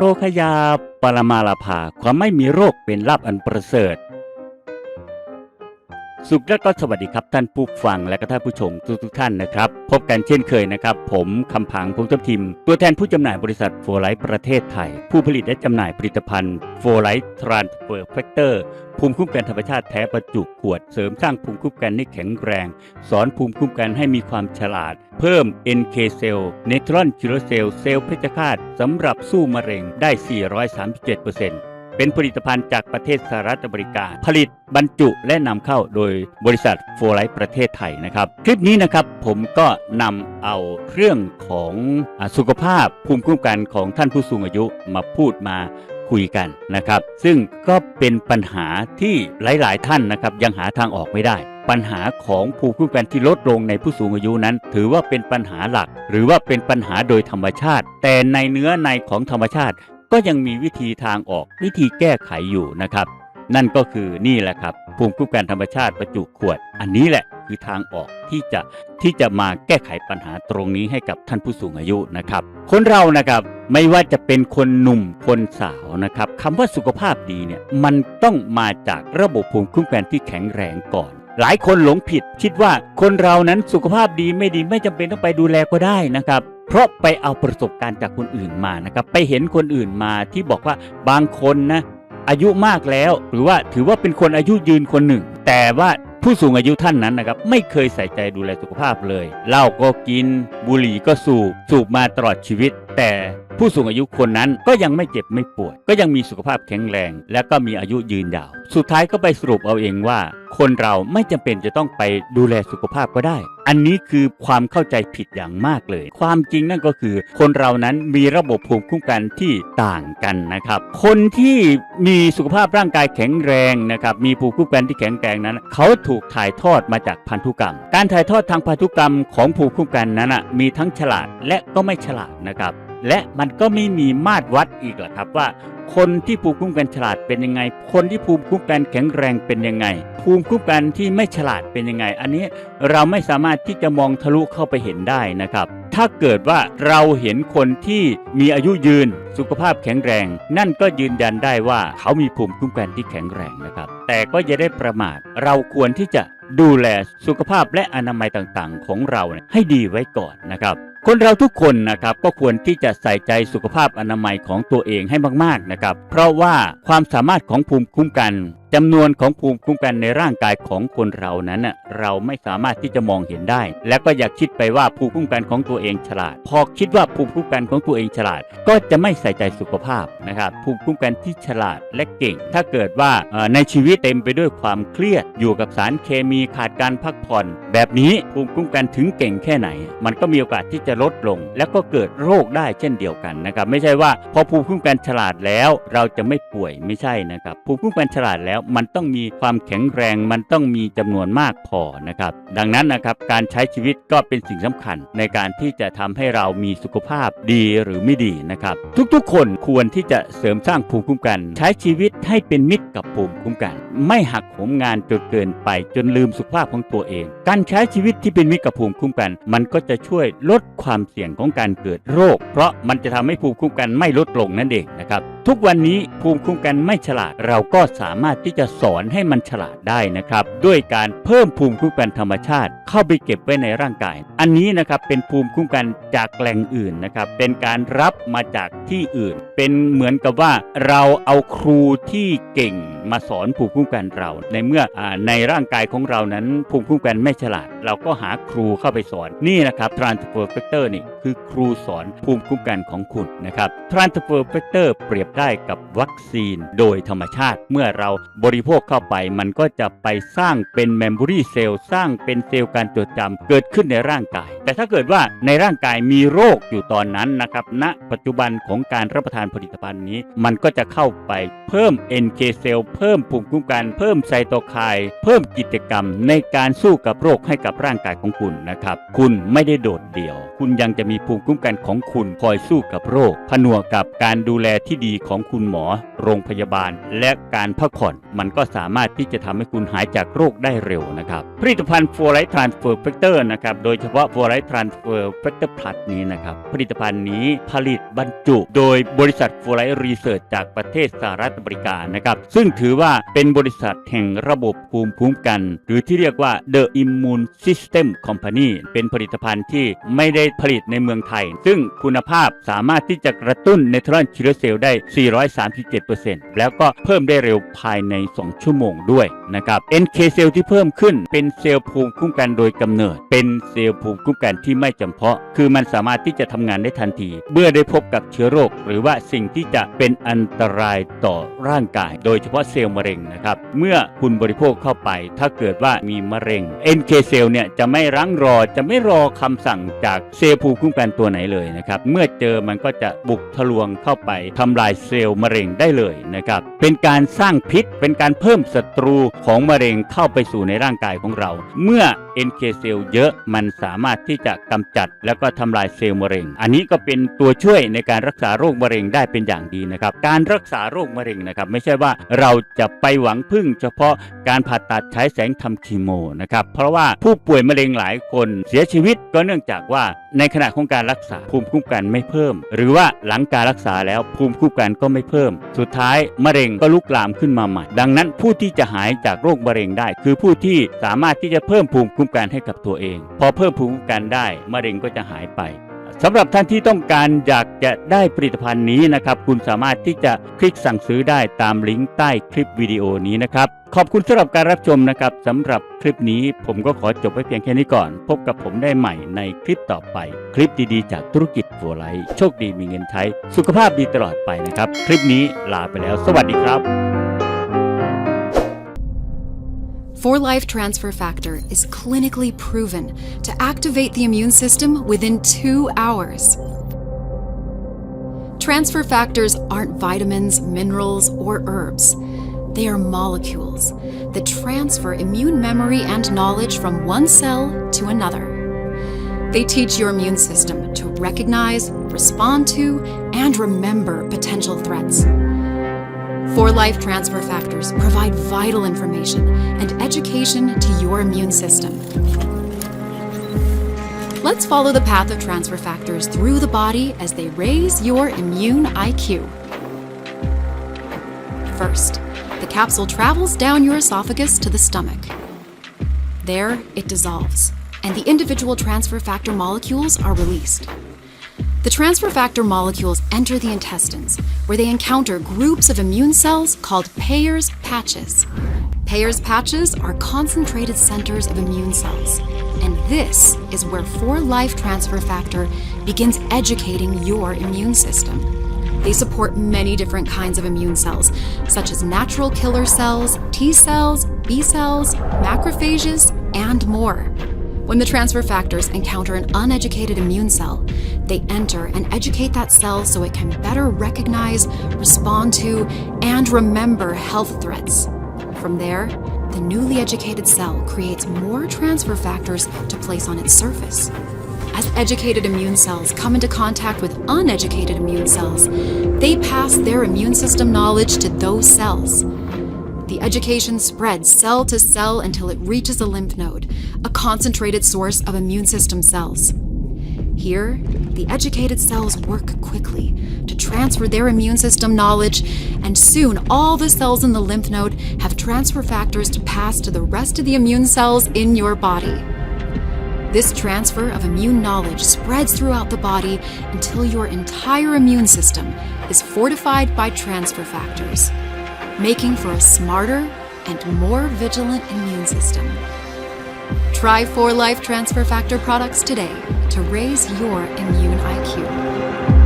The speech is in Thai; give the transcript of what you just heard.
โรคยาปรมาลาภาความไม่มีโรคเป็นลาบอันประเสริฐ สุขและก็สวัสดีครับท่านผู้ฟังและก็ท่านผู้ชมทุกทุกท่านนะครับ พบกันเช่นเคยนะครับ ผมคำพังพงษ์ทัพทิม ตัวแทนผู้จำหน่ายบริษัทโฟไลท์ประเทศไทย ผู้ผลิตและจำหน่ายผลิตภัณฑ์โฟไลท์ทรานสเฟอร์แฟกเตอร์ภูมิคุ้มกันธรรมชาติแท้บรรจุขวดเสริมสร้างภูมิคุ้มกันให้แข็งแรง สอนภูมิคุ้มกันให้มีความฉลาด เพิ่ม NK เซลล์เนทรอนคิโลเซลล์เซลล์เพชฌฆาตสำหรับสู้มะเร็งได้ 437% เป็นผลิตภัณฑ์จากประเทศสหรัฐอเมริกา ผลิตบรรจุและนำเข้าโดยบริษัทโฟไลท์ประเทศไทยนะครับ คลิปนี้นะครับผมก็นำเอาเรื่องของอสุขภาพภูมิคุ้มกันของท่านผู้สูงอายุมาพูดมาคุยกันนะครับ ซึ่งก็เป็นปัญหาที่หลาย ๆ ท่านนะครับยังหาทางออกไม่ได้ ปัญหาของภูมิคุ้มกันที่ลดลงในผู้สูงอายุนั้น ถือว่าเป็นปัญหาหลัก หรือว่าเป็นปัญหาโดยธรรมชาติ แต่ในเนื้อในของธรรมชาติ ก็ยังมีวิธีทางออกวิธีแก้ไขอยู่นะครับ นั่นก็คือนี่แหละครับ ภูมิคุ้มกันธรรมชาติประจุขวด อันนี้แหละคือทางออกที่จะที่จะมาแก้ไขปัญหาตรงนี้ให้กับท่านผู้สูงอายุนะครับ คนเรานะครับไม่ว่าจะเป็นคนหนุ่มคนสาวนะครับคำว่าสุขภาพดีเนี่ยมันต้องมาจากระบบภูมิคุ้มกันที่แข็งแรงก่อน หลายคนหลงผิด คิดว่าคนเรานั้นสุขภาพดีไม่ดีไม่จำเป็นต้องไปดูแลก็ได้นะครับ เพราะไปเอาประสบการณ์จากคนอื่นมานะครับ ไปเห็นคนอื่นมาที่บอกว่าบางคนนะอายุมากแล้ว หรือว่าถือว่าเป็นคนอายุยืนคนหนึ่ง แต่ว่าผู้สูงอายุท่านนั้นนะครับไม่เคยใส่ใจดูแลสุขภาพเลยเหล้าก็กิน บุหรี่ก็สูบสูบมาตลอดชีวิต แต่ผู้สูงอายุคนนั้นก็ยังไม่เจ็บไม่ป่วย ก็ยังมีสุขภาพแข็งแรง และก็มีอายุยืนยาว สุดท้ายก็ไปสรุปเอาเองว่า คนเราไม่จำเป็นจะต้องไปดูแลสุขภาพก็ได้ อันนี้คือความเข้าใจผิดอย่างมากเลย ความจริงนั่นก็คือ คนเรานั้นมีระบบภูมิคุ้มกันที่ต่างกันนะครับ คนที่มีสุขภาพร่างกายแข็งแรงนะครับมีภูมิคุ้มกันที่แข็งแรงนั้น เขาถูกถ่ายทอดมาจากพันธุกรรม การถ่ายทอดทางพันธุกรรมของภูมิคุ้มกันนั้นมีทั้งฉลาดและก็ไม่ฉลาดนะครับ และมันก็ไม่มีมาตรวัดอีกหรอครับว่า คนที่ภูมิคุ้มกันฉลาดเป็นยังไง คนที่ภูมิคุ้มกันแข็งแรงเป็นยังไง ภูมิคุ้มกันที่ไม่ฉลาดเป็นยังไง อันนี้เราไม่สามารถที่จะมองทะลุเข้าไปเห็นได้นะครับ ถ้าเกิดว่าเราเห็นคนที่มีอายุยืน สุขภาพแข็งแรง นั่นก็ยืนยันได้ว่าเขามีภูมิคุ้มกันที่แข็งแรงนะครับ แต่ก็อย่าได้ประมาท เราควรที่จะดูแลสุขภาพและอนามัยต่างๆ ของเราให้ดีไว้ก่อนนะครับ คนเราทุกคนนะครับก็ควรที่จะใส่ใจสุขภาพอนามัยของตัวเองให้มากๆนะครับ เพราะว่าความสามารถของภูมิคุ้มกันจำนวนของภูมิคุ้มกันในร่างกายของคนเรานั้นเราไม่สามารถที่จะมองเห็นได้ และก็อย่าคิดไปว่าภูมิคุ้มกันของตัวเองฉลาด พอคิดว่าภูมิคุ้มกันของตัวเองฉลาด ก็จะไม่ใส่ใจสุขภาพนะครับภูมิคุ้มกันที่ฉลาดและเก่ง ถ้าเกิดว่าในชีวิตเต็มไปด้วยความเครียดอยู่กับสารเคมีขาดการพักผ่อน แบบนี้ภูมิคุ้มกันถึงเก่งแค่ไหน มันก็มีโอกาสที่จะลดลง แล้วก็เกิดโรคได้เช่นเดียวกันนะครับไม่ใช่ว่าพอภูมิคุ้มกันฉลาดแล้ว เราจะไม่ป่วยไม่ใช่นะครับภูมิคุ้มกันฉลาดแล้วมันต้องมีความแข็งแรงมันต้องมีจำนวนมากพอนะครับ ดังนั้นนะครับการใช้ชีวิตก็เป็นสิ่งสำคัญในการที่จะทำให้เรามีสุขภาพดีหรือไม่ดีนะครับ ทุกๆ คนควรที่จะเสริมสร้างภูมิคุ้มกัน ใช้ชีวิตให้เป็นมิตรกับภูมิคุ้มกัน ไม่หักโหมงานจนเกินไปจนลืมสุขภาพของตัวเอง การใช้ชีวิตที่เป็นมิตรกับภูมิคุ้มกัน มันก็จะช่วยลดความเสี่ยงของการเกิดโรค เพราะมันจะทำให้ภูมิคุ้มกันไม่ลดลงนั่นเองนะครับ ทุกวันนี้ภูมิคุ้มกันไม่ฉลาด เราก็สามารถที่จะสอนให้มันฉลาดได้นะครับ ด้วยการเพิ่มภูมิคุ้มกันธรรมชาติ เข้าไปเก็บไว้ในร่างกาย อันนี้นะครับเป็นภูมิคุ้มกันจากแหล่งอื่นนะครับ เป็นการรับมาจากที่อื่น เป็นเหมือนกับว่าเราเอาครูที่เก่งมาสอนภูมิคุ้มกันเรา ในเมื่ออในร่างกายของเรานั้นภูมิคุ้มกันไม่ฉลาด เราก็หาครูเข้าไปสอนนี่นะครับ transfer factor นี่ คือครูสอนภูมิคุ้มกันของคุณนะครับ transfer factor เปรียบได้กับวัคซีนโดยธรรมชาติ เมื่อเราบริโภคเข้าไป มันก็จะไปสร้างเป็น memory cell สร้างเป็นเซลล์การจดจำเกิดขึ้นในร่างกาย แต่ถ้าเกิดว่าในร่างกายมีโรคอยู่ตอนนั้นนะครับณปัจจุบันของการรับประทานผลิตภัณฑ์นี้ มันก็จะเข้าไปเพิ่ม NK เซลล์เพิ่มภูมิคุ้มกัน เพิ่มไซโตไคน์เพิ่มกิจกรรมในการสู้กับโรคให้กับร่างกายของคุณนะครับ คุณไม่ได้โดดเดี่ยว คุณยังจะมีภูมิคุ้มกันของคุณคอยสู้กับโรค ผนวกกับการดูแลที่ดีของคุณหมอ โรงพยาบาล และการพักผ่อน มันก็สามารถที่จะทำให้คุณหายจากโรคได้เร็วนะครับ ผลิตภัณฑ์ f o r i t Transfer Factor นะครับ โดยเฉพาะ f o r i t Life Transfer Factor Plus นี้นะครับ ผลิตภัณฑ์นี้ผลิตบรรจุ โดยบริษัท f o r Life Research จากประเทศสหรัฐอเมริกานะครับ ซึ่งถือว่าเป็นบริษัทแห่งระบบภูมิคุ้มกัน หรือที่เรียกว่า The Immune System Company เป็นผลิตภัณฑ์ที่ไม่ได้ผลิตในเมืองไทย ซึ่งคุณภาพสามารถที่จะกระตุ้นเนเทอรัลคิลเซลได้ 437%แล้วก็เพิ่มได้เร็วภายใน 2 ชั่วโมงด้วยนะครับ NK เซลที่เพิ่มขึ้นเป็นเซลล์ภูมิคุ้มกันโดยกำเนิด เป็นเซลล์ภูมิคุ้มกันที่ไม่จำเพาะ คือมันสามารถที่จะทำงานได้ทันที เมื่อได้พบกับเชื้อโรค หรือว่าสิ่งที่จะเป็นอันตรายต่อร่างกาย โดยเฉพาะเซลล์มะเร็งนะครับ เมื่อคุณบริโภคเข้าไป ถ้าเกิดว่ามีมะเร็ง NK เซลล์เนี่ยจะไม่รั้งรอจะไม่รอคำสั่งจากเซลล์ภูมิคุ้มกันตัวไหนเลยนะครับ เมื่อเจอมันก็จะบุกทะลวงเข้าไปทำลายเซลล์มะเร็งได้เลยนะครับ เป็นการสร้างพิษ เป็นการเพิ่มศัตรูของมะเร็งเข้าไปสู่ในร่างกายของเรา เมื่อ NK เซลล์เยอะมันสามารถที่จะกำจัด แล้วก็ทำลายเซลล์มะเร็ง อันนี้ก็เป็นตัวช่วยในการรักษาโรคมะเร็งได้เป็นอย่างดีนะครับ การรักษาโรคมะเร็งนะครับ ไม่ใช่ว่าเราจะไปหวังพึ่ง เฉพาะการผ่าตัดใช้แสงทำคีโมนะครับ เพราะว่าผู้ป่วยมะเร็งหลายคนเสียชีวิตก็เนื่องจากว่าในขณะของการรักษา ภูมิคุ้มกันไม่เพิ่ม หรือว่าหลังการรักษาแล้วภูมิคุ้มกันก็ไม่เพิ่ม สุดท้ายมะเร็งก็ลุกลามขึ้นมาใหม่ ดังนั้นผู้ที่จะหายจากโรคมะเร็งได้ คือผู้ที่สามารถที่จะเพิ่มภูมิคุ้มกันให้กับตัวเอง พอเพิ่มภูมิคุ้มกันได้มะเร็งก็จะหายไป สำหรับท่านที่ต้องการอยากจะได้ผลิตภัณฑ์นี้นะครับ คุณสามารถที่จะคลิกสั่งซื้อได้ตามลิงก์ใต้คลิปวิดีโอนี้นะครับ ขอบคุณสำหรับการรับชมนะครับสำหรับคลิปนี้ผมก็ขอจบไว้เพียงแค่นี้ก่อน พบกับผมได้ใหม่ในคลิปต่อไป คลิปดีๆ จากธุรกิจโฟไลท์โชคดีมีเงินใช้ สุขภาพดีตลอดไปนะครับ คลิปนี้ลาไปแล้ว สวัสดีครับ For Life Transfer Factor is clinically proven to activate the immune system within two hours. Transfer factors aren't vitamins, minerals, or herbs. They are molecules that transfer immune memory and knowledge from one cell to another. They teach your immune system to recognize, respond to, and remember potential threats. For Life Transfer Factors provide vital information and education to your immune system. Let's follow the path of transfer factors through the body as they raise your immune IQ. First, the capsule travels down your esophagus to the stomach. There, it dissolves, and the individual transfer factor molecules are released. The transfer factor molecules enter the intestines, where they encounter groups of immune cells called Payer's patches. Payer's patches are concentrated centers of immune cells, and this is where 4 Life Transfer Factor begins educating your immune system. They support many different kinds of immune cells, such as natural killer cells, T cells, B cells, macrophages, and more. When the transfer factors encounter an uneducated immune cell, they enter and educate that cell so it can better recognize, respond to, and remember health threats. From there, the newly educated cell creates more transfer factors to place on its surface. As educated immune cells come into contact with uneducated immune cells, they pass their immune system knowledge to those cells. The education spreads cell to cell until it reaches a lymph node, a concentrated source of immune system cells. Here, the educated cells work quickly to transfer their immune system knowledge, and soon all the cells in the lymph node have transfer factors to pass to the rest of the immune cells in your body. This transfer of immune knowledge spreads throughout the body until your entire immune system is fortified by transfer factors, making for a smarter and more vigilant immune system. Try 4 Life Transfer Factor products today to raise your immune IQ.